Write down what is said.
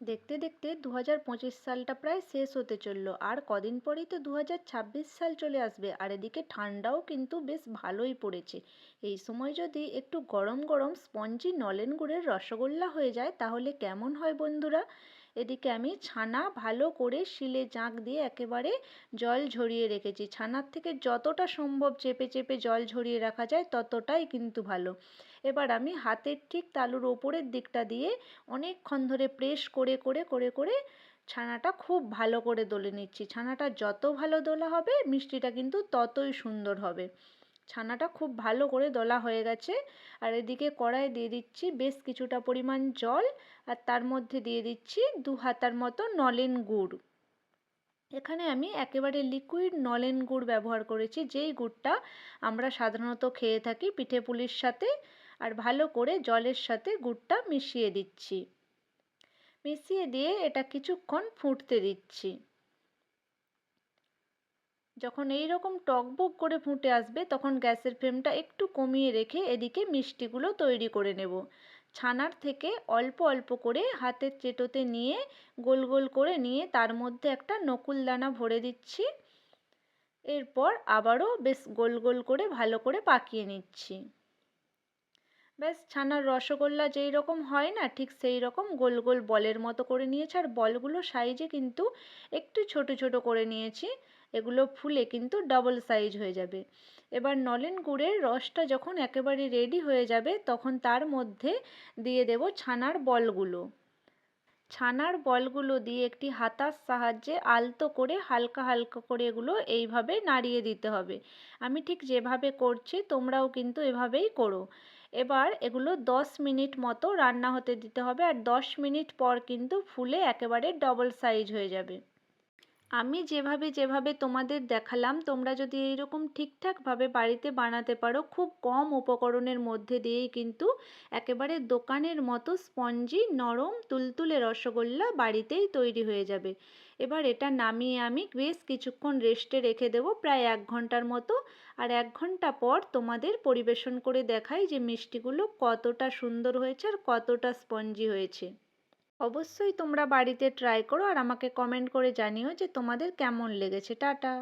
দেখতে দেখতে দু হাজার পঁচিশ সালটা প্রায় শেষ হতে চলল। আর কদিন পরেই তো দু হাজার ছাব্বিশ সাল চলে আসবে। আর এদিকে ঠান্ডাও কিন্তু বেশ ভালোই পড়েছে। এই সময় যদি একটু গরম গরম স্পঞ্জি নলেন গুড়ের রসগোল্লা হয়ে যায়, তাহলে কেমন হয় বন্ধুরা? এদিকে আমি ছানা ভালো করে শিলে জাঁক দিয়ে একেবারে জল ঝরিয়ে রেখেছি। ছানার থেকে যতটা সম্ভব চেপে চেপে জল ঝরিয়ে রাখা যায় ততটাই কিন্তু ভালো। এবার আমি হাতের ঠিক তালুর ওপরের দিকটা দিয়ে অনেকক্ষণ ধরে প্রেস করে করে করে করে ছানাটা খুব ভালো করে দলে নিচ্ছি। ছানাটা যত ভালো দোলা হবে মিষ্টিটা কিন্তু ততই সুন্দর হবে। ছানাটা খুব ভালো করে দলা হয়ে গেছে। আর এদিকে কড়াই দিয়ে দিচ্ছি বেশ কিছুটা পরিমাণ জল আর তার মধ্যে দিয়ে দিচ্ছি দু হাতার মতো নলেন গুড়। এখানে আমি একেবারে লিকুইড নলেন গুড় ব্যবহার করেছি, যেই গুড়টা আমরা সাধারণত খেয়ে থাকি পিঠে পুলির সাথে। আর ভালো করে জলের সাথে গুড়টা মিশিয়ে দিচ্ছি। মিশিয়ে দিয়ে এটা কিছুক্ষণ ফুটতে দিচ্ছি। যখন এই রকম টকবক করে ফুটে আসবে, তখন গ্যাসের ফ্লেমটা একটু কমিয়ে রেখে এদিকে মিষ্টিগুলো তৈরি করে নেব। ছানার থেকে অল্প অল্প করে হাতের চেটোতে নিয়ে গোল গোল করে নিয়ে তার মধ্যে একটা নকুল দানা ভরে দিচ্ছি। এরপর আবারও বেশ গোল গোল করে ভালো করে পাকিয়ে নিচ্ছি। ব্যাস, ছানার রসগোল্লা যেই রকম হয় না, ঠিক সেই রকম গোল গোল বলের মতো করে নিয়েছি। আর বলগুলো সাইজে কিন্তু একটু ছোট ছোট করে নিয়েছি। এগুলো ফুলে কিন্তু ডবল সাইজ হয়ে যাবে। এবার নলেন গুড়ের রসটা যখন একেবারে রেডি হয়ে যাবে, তখন তার মধ্যে দিয়ে দেব ছানার বলগুলো। ছানার বলগুলো দিয়ে একটি হাতার সাহায্যে আলতো করে হালকা হালকা করে এগুলো এইভাবে নাড়িয়ে দিতে হবে। আমি ঠিক যেভাবে করছি, তোমরাও কিন্তু এভাবেই করো। এবার এগুলো দশ মিনিট মতো রান্না হতে দিতে হবে আর দশ মিনিট পর কিন্তু ফুলে একেবারে ডবল সাইজ হয়ে যাবে। আমি যেভাবে যেভাবে তোমাদের দেখালাম, তোমরা যদি এইরকম ঠিকঠাকভাবে বাড়িতে বানাতে পারো, খুব কম উপকরণের মধ্যে দিয়েই কিন্তু একেবারে দোকানের মতো স্পঞ্জি, নরম, তুলতুলে রসগোল্লা বাড়িতেই তৈরি হয়ে যাবে। এবার এটা নামিয়ে আমি বেশ কিছুক্ষণ রেস্টে রেখে দেবো, প্রায় এক ঘণ্টার মতো। আর এক ঘণ্টা পর তোমাদের পরিবেশন করে দেখাই যে মিষ্টিগুলো কতটা সুন্দর হয়েছে আর কতটা স্পঞ্জি হয়েছে। অবশ্যই তোমরা বাড়িতে ট্রাই করো আর আমাকে কমেন্ট করে জানিও যে তোমাদের কেমন লেগেছে। টাটা।